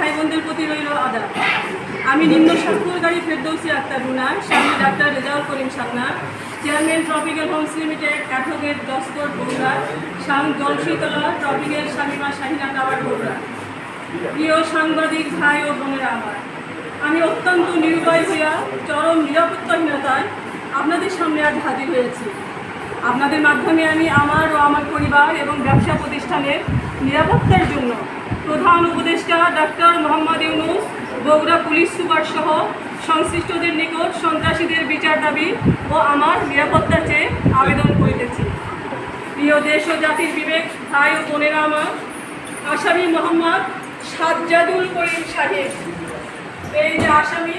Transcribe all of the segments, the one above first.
ভাই বোনদের প্রতি রইল আদাব আমি নিম্ন স্বাক্ষরকারী ফেরদৌসি আক্তার রুনা স্বামী doctor Rezaul Karim Satna chairman tropical homes limited advocate দস্তর Bogura স্বামী জলশীতলা, ট্রপিক্যাল স্বামীমা শাহিনা টাওয়ার বগুড়া। প্রিয় সাংবাদিক ভাই ও বোনেরা আমার, আমি অত্যন্ত নিরুপায় হইয়া চরম নিরাপত্তাহীনতায় আপনাদের সামনে আজ হাজির হয়েছি। আপনাদের মাধ্যমে আমি আমার ও আমার পরিবার এবং ব্যবসা প্রতিষ্ঠানের নিরাপত্তার জন্য প্রধান উপদেষ্টা doctor Mohammad Yunus, Bogura police super সহ সংশ্লিষ্টদের নিকট সন্ত্রাসীদের বিচার দাবি ও আমার নিরাপত্তার চেয়ে আবেদন করিতেছি। প্রিয় দেশ ও জাতির বিবেক, ভাই ও বোনেরা আমার, আসামি মোহাম্মদ সাজ্জাদুল করিম সাহেব। এই যে আসামি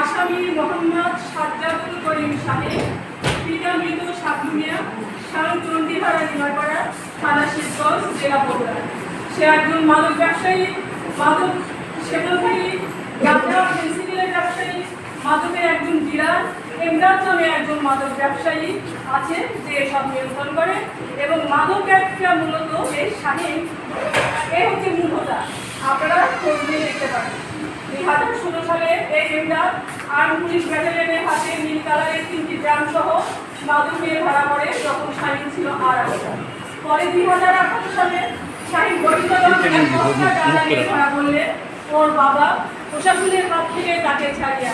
আসামি মোহাম্মদ সাজ্জাদুল করিম সাহেব সাবলুমিয়া স্বামী চন্ডিহারা নিমারপাড়া থানা শিবগঞ্জ জেলা বগুড়া সে একজন মাদক ব্যবসায়ী, মাদক সেবনকারী গাঁজা পেন্সিলের ব্যবসায়ী, মাদকের একজন ডিলার এমরাজ নামে একজন মাদক ব্যবসায়ী আছে যে এসব নিয়ন্ত্রণ করে এবং মাদক ব্যবসা মূলত এই শাহীন, এ হচ্ছে মূল হোতা আপনারা খোঁজ নিয়ে দেখতে পারেন। হাজার ষোলো সালে এই এমদাদ আর্ম পুলিশ ব্যাটালিয়নের হাতে নীল কালারের তিনটি ড্রাম সহ মাদক নিয়ে ধরা পড়ে যখন শাহিন ছিল আর পরে দুই হাজার আঠারো সালে শাহিন ধরা পড়লে ওর বাবা প্রশাসনের হাত থেকে তাকে ছাড়িয়ে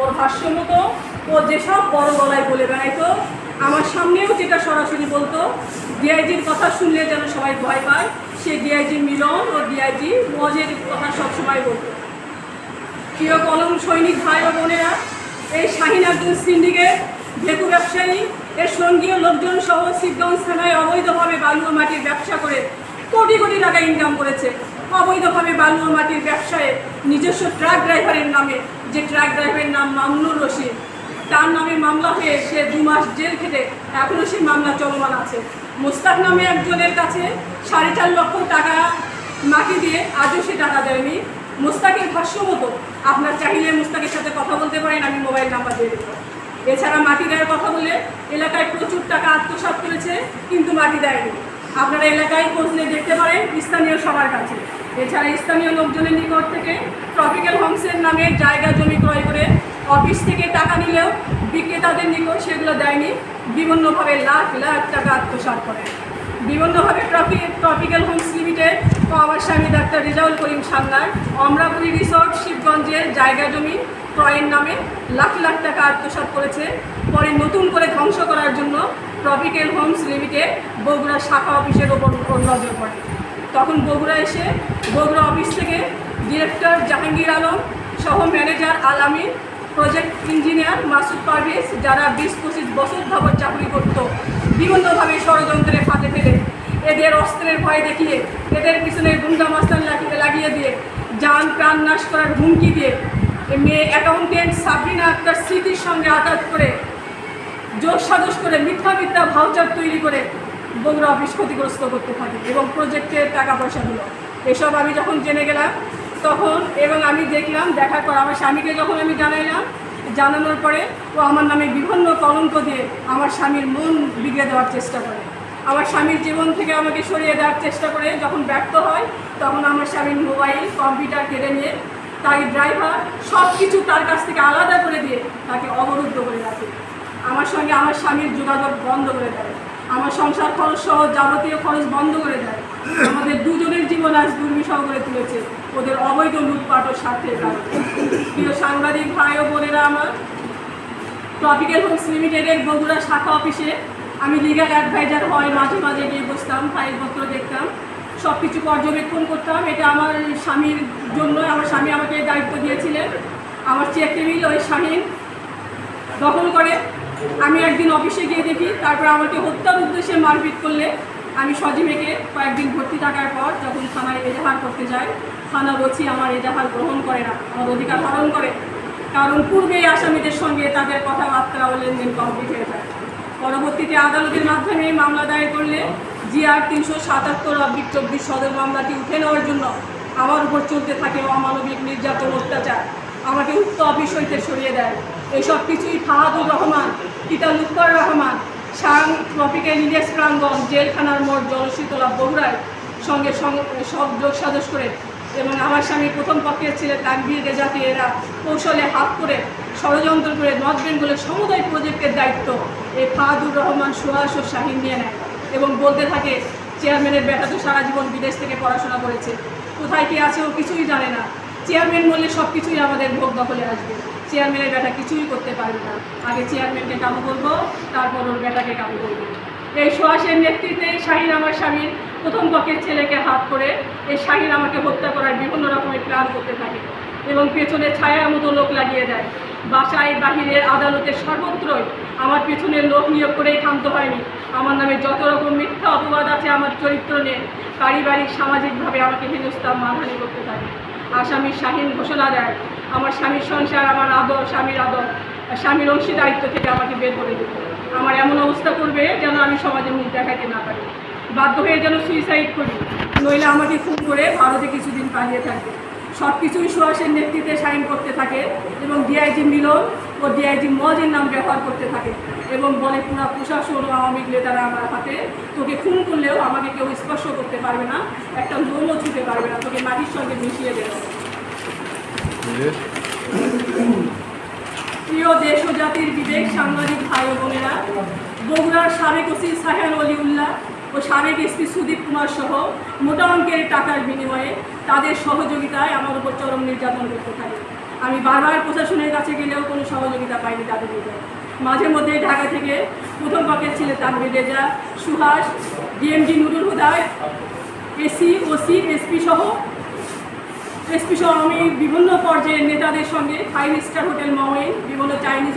ওর ভাষ্য মতো ও যেসব বড় গলায় বলে বেড়াইতো আমার সামনেও যেটা সরাসরি বলতো ডিআইজির কথা শুনলে যেন সবাই ভয় পায় সে ডিআইজি মিলন ও ডিআইজি মজের কথা সবসময় বলতো। প্রিয় কলম সৈনিক ভাই ও বোনেরা, এই শাহিন আব্দুল সিন্ডিকেট ভেকু ব্যবসায়ী, এর সঙ্গীয় লোকজন সহ শিবগঞ্জ থানায় অবৈধভাবে বালু ও মাটির ব্যবসা করে কোটি কোটি টাকা ইনকাম করেছে। অবৈধভাবে বালু ও মাটির ব্যবসায় নিজস্ব ট্রাক ড্রাইভারের নামে, যে ট্রাক ড্রাইভারের নাম মামুনুর রশিদ, তার নামে মামলা হয়ে সে দু মাস জেল খেটে এখনও সেই মামলা চলমান আছে। মুস্তাক নামে একজনের কাছে সাড়ে চার লক্ষ টাকা মাটি দিয়ে আজও সে টাকা দেয়নি। মুস্তাকের ভাষ্য মতো, আপনার চাহিলে মুস্তাকের সাথে কথা বলতে পারেন, আমি মোবাইল নাম্বার দিয়ে দেবো। এছাড়া মাটি দেওয়ার কথা বলে এলাকায় প্রচুর টাকা আত্মসাৎ করেছে, কিন্তু মাটি দেয়নি। আপনারা এলাকায় খোঁজ নিয়ে দেখতে পারেন, স্থানীয় সবার কাছে। এছাড়া স্থানীয় লোকজনের নিকট থেকে ট্রপিক্যাল হোমসের নামে জায়গা জমি ক্রয় করে অফিস থেকে টাকা নিলেও বিক্রেতাদের নিকট সেগুলো দেয়নি। বিভিন্নভাবে লাখ লাখ টাকা আত্মসাৎ করে বিভিন্নভাবে ট্রপি ট্রপিক্যাল হোমস লিমিটেড ও আমার স্বামী ডাক্তার রেজাউল করিম সান্নার অমরাপুরি রিসোর্ট, শিবগঞ্জের জায়গা জমি, ক্রয়ের নামে লাখ লাখ টাকা আত্মসাৎ করেছে। পরে নতুন করে ধ্বংস করার জন্য ট্রপিক্যাল হোমস লিমিটেড বগুড়া শাখা অফিসের ওপর নজর পড়ে। তখন বগুড়া এসে বগুড়া অফিস থেকে ডিরেক্টর জাহাঙ্গীর আলম সহ manager Al Amin project engineer Masud Parvez, যারা বিশ পঁচিশ বছর ধাবর চাকরি করতো বিভিন্নভাবে ষড়যন্ত্রের ফাঁদে ফেলে। এদের অস্ত্রের ভয় দেখিয়ে, এদের পিছনে গুন্ডা মাস্তান লাগিয়ে দিয়ে, যান প্রাণ নাশ করার হুমকি দিয়ে মেয়ে অ্যাকাউন্টেন্ট সাবরিনা আক্তার স্মৃতির সঙ্গে আঘাত করে, জোর সাজস করে মিথ্যা মিথ্যা ভাউচার তৈরি করে বগুড়া অফিস ক্ষতিগ্রস্ত করতে থাকে এবং প্রজেক্টের টাকা পয়সাগুলো এসব আমি যখন জেনে গেলাম তখন এবং আমি দেখলাম, দেখার পর আমার স্বামীকে যখন আমি জানাইলাম, জানানোর পরে ও আমার নামে বিভিন্ন কলঙ্ক দিয়ে আমার স্বামীর মন বিগড়ে দেওয়ার চেষ্টা করে। আমার স্বামীর জীবন থেকে আমাকে সরিয়ে দেওয়ার চেষ্টা করে। যখন ব্যর্থ হয়, তখন আমার স্বামীর মোবাইল, কম্পিউটার কেড়ে নিয়ে তাই ড্রাইভার সব কিছু তার কাছ থেকে আলাদা করে দিয়ে তাকে অবরুদ্ধ করে রাখে। আমার সঙ্গে আমার স্বামীর যোগাযোগ বন্ধ করে দেয়। আমার সংসার খরচ সহ যাবতীয় খরচ বন্ধ করে দেয়। আমাদের দুজনের জীবন আজ দুর্বিষহ করে তুলেছে। ওদের অবৈধ লুটপাট ও স্বার্থের প্রিয় সাংবাদিক ভাই ও বোনেরা, আমার ট্রপিক্যাল হোমস লিমিটেডের বগুড়া শাখা অফিসে আমি লিগাল অ্যাডভাইজার হয় মাঝে মাঝে গিয়ে বসতাম ফাইলপত্র দেখতাম সব কিছু পর্যবেক্ষণ করতাম। এটা আমার স্বামীর জন্য, আমার স্বামী আমাকে দায়িত্ব দিয়েছিলেন। আমার চেক টেবিল ওই স্বামীর দখল করে। আমি একদিন অফিসে গিয়ে দেখি, তারপর আমাকে হত্যার উদ্দেশ্যে মারপিট করলে আমি সজীবেকে কয়েকদিন ভর্তি থাকার পর যখন থানায় এজাহার করতে যাই, থানা বলছি, আমার এজাহার গ্রহণ করে না, আমার অধিকার হরণ করে। কারণ পূর্বেই আসামিদের সঙ্গে তাদের কথাবার্তা ও লেনদেন কমপ্লিট হয়ে যায়। পরবর্তীতে আদালতের মাধ্যমে মামলা দায়ের করলে জিআর তিনশো সাতাত্তর অব্দিক চব্বিশ সদর মামলাটি উঠে নেওয়ার জন্য আমার উপর চলতে থাকে অমানবিক নির্যাতন অত্যাচার। আমাকে উক্ত অফিস হইতে সরিয়ে দেয়। এসব কিছুই ফাহাদুর রহমান, পিতা লুৎফর রহমান সাং ট্রপিক্যাল ইন্ডেক্স প্রাঙ্গন জেলখানার মোড়, জলশীতলা বগুড়ায় সঙ্গে সব যোগ সাজস করে। এবং আমার স্বামী প্রথম পক্ষের ছেলে তাকবির রেজাকে এরা কৌশলে হাত করে ষড়যন্ত্র করে নর্থ বেঙ্গলের সমুদায় প্রজেক্টের দায়িত্ব এই ফাহাদুর রহমান সুহাস ও শাহিন নিয়ে নেয়। এবং বলতে থাকে চেয়ারম্যানের বেটা তো সারা জীবন বিদেশ থেকে পড়াশোনা করেছে। কোথায় কি আছে ও কিছুই জানে না। চেয়ারম্যান বললে সব কিছুই আমাদের ভোগ দখলে আসবে। চেয়ারম্যানের বেটা কিছুই করতে পারবে না। আগে চেয়ারম্যানকে কাবু করব, তারপর ওর বেটাকে কাবু করব। এই সুহাসের নেতৃত্বে শাহিন আমার স্বামীর প্রথম পক্ষের ছেলেকে হাত করে এই শাহিন আমাকে হত্যা করার বিভিন্ন রকমের প্ল্যান করতে থাকে এবং পেছনে ছায়ার মতো লোক লাগিয়ে দেয়। বাসায় বাহিরের আদালতের সর্বত্রই আমার পেছনের লোক নিয়োগ করেই ক্ষান্ত হয়নি। আমার নামে যত রকম মিথ্যা অপবাদ আছে আমার চরিত্র নিয়ে পারিবারিক সামাজিকভাবে আমাকে হেনস্থা মানহানি করতে থাকে। আসামি শাহিন ঘোষণা দেয়। আমার স্বামীর সংসার, আমার আদর, স্বামীর আদর, স্বামীর অংশীদারিত্ব থেকে আমাকে বের করে দেবে আমার এমন অবস্থা করবে যেন আমি সমাজে মুখ দেখাতে না পারি। বাধ্য হয়ে যেন সুইসাইড করি। নইলে আমাকে খুন করে ভারতে কিছুদিন পালিয়ে থাকবে। সব কিছুই সুহাসের নেতৃত্বে সাইন করতে থাকে এবং ডিআইজি মিলন ও ডিআইজি মজের নাম ব্যবহার করতে থাকে এবং বলে, পুরা প্রশাসন আওয়ামী লীগ নেতারা আমার হাতে। তোকে খুন করলেও আমাকে কেউ স্পর্শ করতে পারবে না একটা লোমও ছুতে পারবে না তোকে মাটির সঙ্গে মিশিয়ে দেবে। প্রিয় দেশ ও জাতির বিবেক সাংবাদিক ভাই ও বোনেরা বগুড়ার সাবেক ওসি সাহের অলিউল্লাহ ও সাবেক এসপি সুদীপ কুমার সহ মোটা অঙ্কের টাকার বিনিময়ে তাদের সহযোগিতায় আমার উপর চরম নির্যাতন করতে থাকে। আমি বারবার প্রশাসনের কাছে গেলেও কোনো সহযোগিতা পাইনি তাদের বিরুদ্ধে। মাঝে মধ্যে ঢাকা থেকে প্রথম পক্ষের ছিল তানবির রেজা সুহাস ডিএমজি নুরুল হুদায় এসি, ওসি, এসপি সহ। এসপি সহ আমি বিভিন্ন পর্যায়ের নেতাদের সঙ্গে ফাইভ স্টার হোটেল মাওয়ে বিভিন্ন চাইনিজ